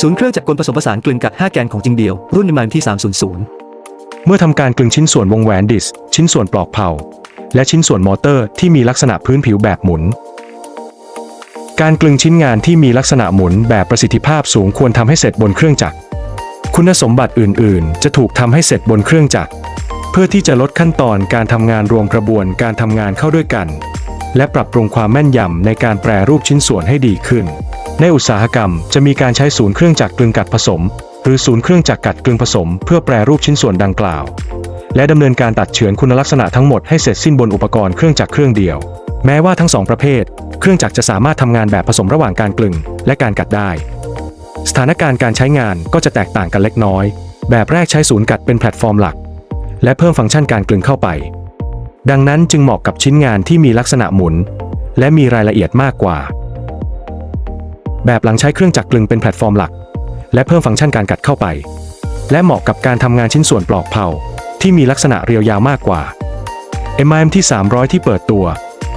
ศูนย์เครื่องจักรกลผสมผสานกลึงกัด 5 แกนของจริงเดียว รุ่น MIMT 300 เมื่อทำการกลึงชิ้นส่วนวงแหวนดิส ชิ้นส่วนปลอกเผา และชิ้นส่วนมอเตอร์ที่มีลักษณะพื้นผิวแบบหมุน การกลึงชิ้นงานที่มีลักษณะหมุนแบบประสิทธิภาพสูงควรทำให้เสร็จบนเครื่องจักร คุณสมบัติอื่น ๆ จะถูกทำให้เสร็จบนเครื่องจักร เพื่อที่จะลดขั้นตอนการทำงานรวมกระบวนการทำงานเข้าด้วยกัน และปรับปรุงความแม่นยำในการแปรรูปชิ้นส่วนให้ดีขึ้น ในอุตสาหกรรมจะมีการใช้ศูนย์เครื่องจักรกลึงกัดผสม หรือศูนย์เครื่องจักรกัดกลึงผสม เพื่อแปรรูปชิ้นส่วนดังกล่าว และดำเนินการตัดเฉือนคุณลักษณะทั้งหมดให้เสร็จสิ้นบนอุปกรณ์เครื่องจักรเครื่องเดียว แม้ว่าทั้งสองประเภท เครื่องจักรจะสามารถทำงานแบบผสมระหว่างการกลึง และการกัดได้ สถานการณ์การใช้งานก็จะแตกต่างกันเล็กน้อย แบบแรกใช้ศูนย์กัดเป็นแพลตฟอร์มหลัก และเพิ่มฟังก์ชันการกลึงเข้าไป ดังนั้นจึงเหมาะกับชิ้นงานที่มีลักษณะหมุน และมีรายละเอียดมากกว่า แบบหลังใช้เครื่องจักรกลึงเป็นแพลตฟอร์มหลัก และเพิ่มฟังก์ชันการกัดเข้าไป และเหมาะกับการทำงานชิ้นส่วนปลอกเผาที่มีลักษณะเรียวยาวมากกว่า MIM ที่ 300 ที่เปิดตัว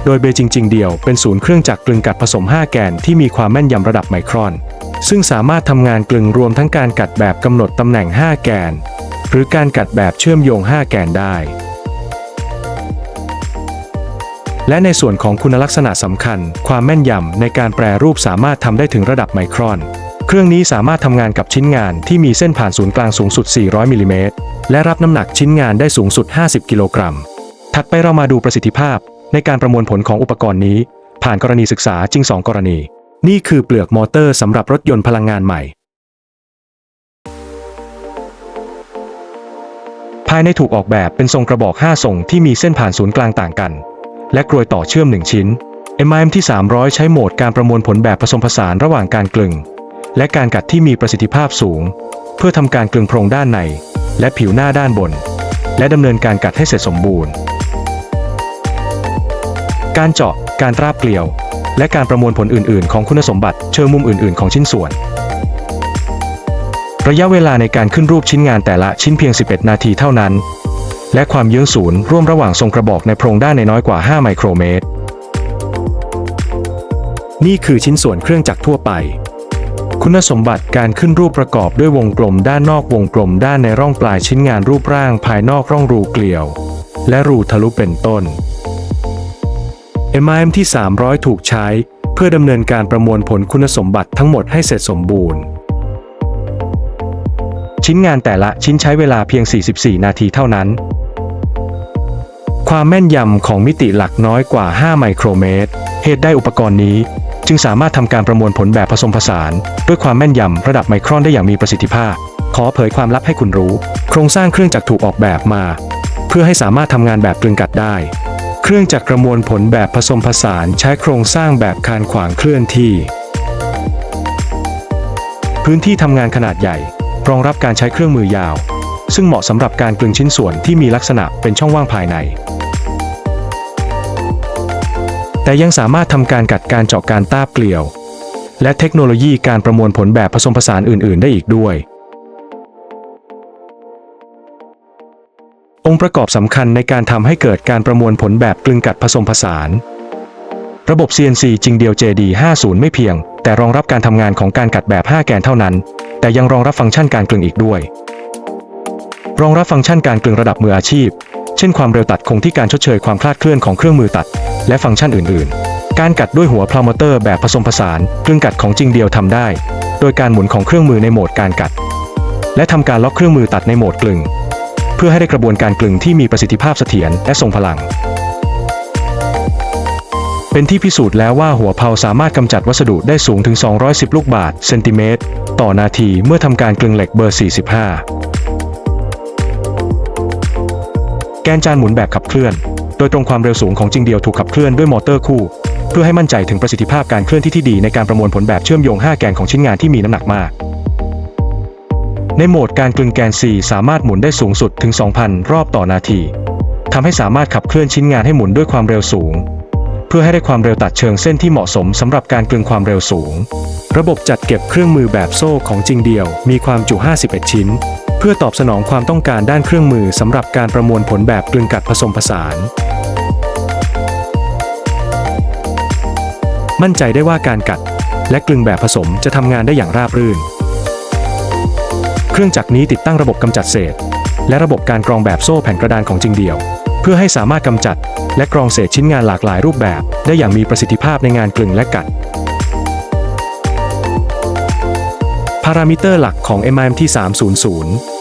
โดยเบจริงเดียวเป็นศูนย์เครื่องจักรกลึงกัดผสม 5 แกนที่มีความแม่นยำระดับไมครอน ซึ่งสามารถทำงานกลึงรวมทั้งการกัดแบบกำหนดตำแหน่ง 5 แกน หรือการกัดแบบเชื่อมโยง 5 แกนได้ และในส่วนของคุณลักษณะสำคัญ ความแม่นยำในการแปรรูปสามารถทำได้ถึงระดับไมครอน เครื่องนี้สามารถทำงานกับชิ้นงานที่มีเส้นผ่านศูนย์กลางสูงสุด 400มิลลิเมตรและรับน้ำหนักชิ้นงานได้สูงสุด 50 กิโลกรัม ถัดไปเรามาดูประสิทธิภาพ ในการประมวลผลของอุปกรณ์นี้ ผ่านกรณีศึกษาจริง 2 กรณี นี่คือเปลือกมอเตอร์สำหรับรถยนต์พลังงานใหม่ ภายในถูกออกแบบเป็นทรงกระบอก 5 ทรงที่มีเส้นผ่านศูนย์กลางต่างกัน และกรวยต่อเชื่อม 1 ชิ้น MIM ที่ 300 ใช้โหมดการประมวลผลแบบผสมผสานระหว่างการกลึง และการกัดที่มีประสิทธิภาพสูง เพื่อทำการกลึงโพรงด้านใน และผิวหน้าด้านบน และดำเนินการกัดให้เสร็จสมบูรณ์ การเจาะ การราบเกลียว และการประมวลผลอื่น ๆ ของคุณสมบัติเชิงมุมอื่น ๆ ของชิ้นส่วน ระยะเวลาในการขึ้นรูปชิ้นงานแต่ละชิ้นเพียง 11 นาทีเท่านั้น และความเยื้องศูนย์ร่วมระหว่างทรงกระบอกในโพรงด้านในน้อยกว่า 5 ไมโครเมตร นี่คือชิ้นส่วนเครื่องจักรทั่วไป คุณสมบัติการขึ้นรูปประกอบด้วยวงกลมด้านนอกวงกลมด้านในร่องปลายชิ้นงานรูปร่างภายนอกร่องรูเกลียว และรูทะลุเป็นต้น MIM ที่ 300 ถูกใช้เพื่อดำเนินการประมวลผลคุณสมบัติทั้งหมดให้เสร็จสมบูรณ์ ชิ้นงานแต่ละชิ้นใช้เวลาเพียง 44 นาทีเท่านั้น ความแม่นยำของมิติหลักน้อยกว่า 5 ไมโครเมตร เหตุได้อุปกรณ์นี้ จึงสามารถทำการประมวลผลแบบผสมผสาน ด้วยความแม่นยำระดับไมครอนได้อย่างมีประสิทธิภาพ ขอเผยความลับให้คุณรู้ โครงสร้างเครื่องจักรถูกออกแบบมา เพื่อให้สามารถทำงานแบบกลึงกัดได้ เครื่องจักรประมวลผลแบบผสมผสานใช้โครงสร้างแบบคานขวางเคลื่อนที่ พื้นที่ทำงานขนาดใหญ่ รองรับการใช้เครื่องมือยาว ซึ่งเหมาะสำหรับการกลึงชิ้นส่วนที่มีลักษณะเป็นช่องว่างภายใน แต่ยังสามารถทำการกัดการเจาะการต้าบเกลียว และเทคโนโลยีการประมวลผลแบบผสมผสานอื่น ๆ ได้อีกด้วย องค์ประกอบสำคัญในการทำให้เกิดการประมวลผลแบบกลึงกัดผสมผสาน ระบบ CNC จริงเดียว JD50 ไม่เพียง แต่รองรับการทำงานของการกัดแบบ 5 แกนเท่านั้น แต่ยังรองรับฟังก์ชันการกลึงอีกด้วย รองรับฟังก์ชันการกลึงระดับมืออาชีพ เช่นความเร็วตัดคงที่การชดเชยความคลาดเคลื่อนของเครื่องมือตัด และฟังก์ชันอื่น ๆ การกัดด้วยหัวพลามอเตอร์แบบผสมผสานกลึงกัดของจริงเดียวทำได้ โดยการหมุนของเครื่องมือในโหมดการกัด และทำการล็อกเครื่องมือตัดในโหมดกลึง เพื่อให้ได้กระบวนการกลึงที่มีประสิทธิภาพเสถียรและทรงพลัง เป็นที่พิสูจน์แล้วว่าหัวเพาสามารถกำจัดวัสดุได้สูงถึง 210 ลูกบาศก์เซนติเมตรต่อนาทีเมื่อทำการกลึงเหล็กเบอร์ 45 แกนจานหมุนแบบขับเคลื่อน โดยตรงความเร็วสูงของจริงเดียวถูกขับเคลื่อนด้วยมอเตอร์คู่ เพื่อให้มั่นใจถึงประสิทธิภาพการเคลื่อนที่ที่ดีในการประมวลผลแบบเชื่อมโยง 5 แกนของชิ้นงานที่มีน้ำหนักมาก ในโหมดการกลึงแกน4สามารถหมุนได้สูงสุดถึง 2,000 รอบต่อนาทีทำให้สามารถขับเคลื่อนชิ้นงานให้หมุนด้วยความเร็วสูง เพื่อให้ได้ความเร็วตัดเชิงเส้นที่เหมาะสมสำหรับการกลึงความเร็วสูง ระบบจัดเก็บเครื่องมือแบบโซ่ของจริงเดียว มีความจุ 51 ชิ้น เพื่อตอบสนองความต้องการด้านเครื่องมือสำหรับการประมวลผลแบบกลึงกัดผสมผสาน มั่นใจได้ว่าการกัด และกลึงแบบผสมจะทำงานได้อย่างราบรื่น เครื่องจักรนี้ติดตั้งระบบกำจัดเศษ และระบบการกรองแบบโซ่แผ่นกระดานของจริงเดียว เพื่อให้สามารถกำจัด และกรองเศษชิ้นงานหลากหลายรูปแบบ ได้อย่างมีประสิทธิภาพในงานกลึงและกัด พารามิเตอร์หลักของ MIMT 300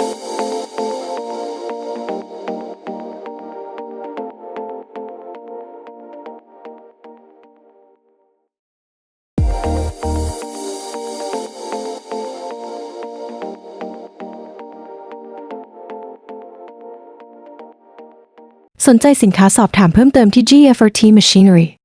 นใจสินค้าสอบถามเพิ่มเติมที่ GFRT Machinery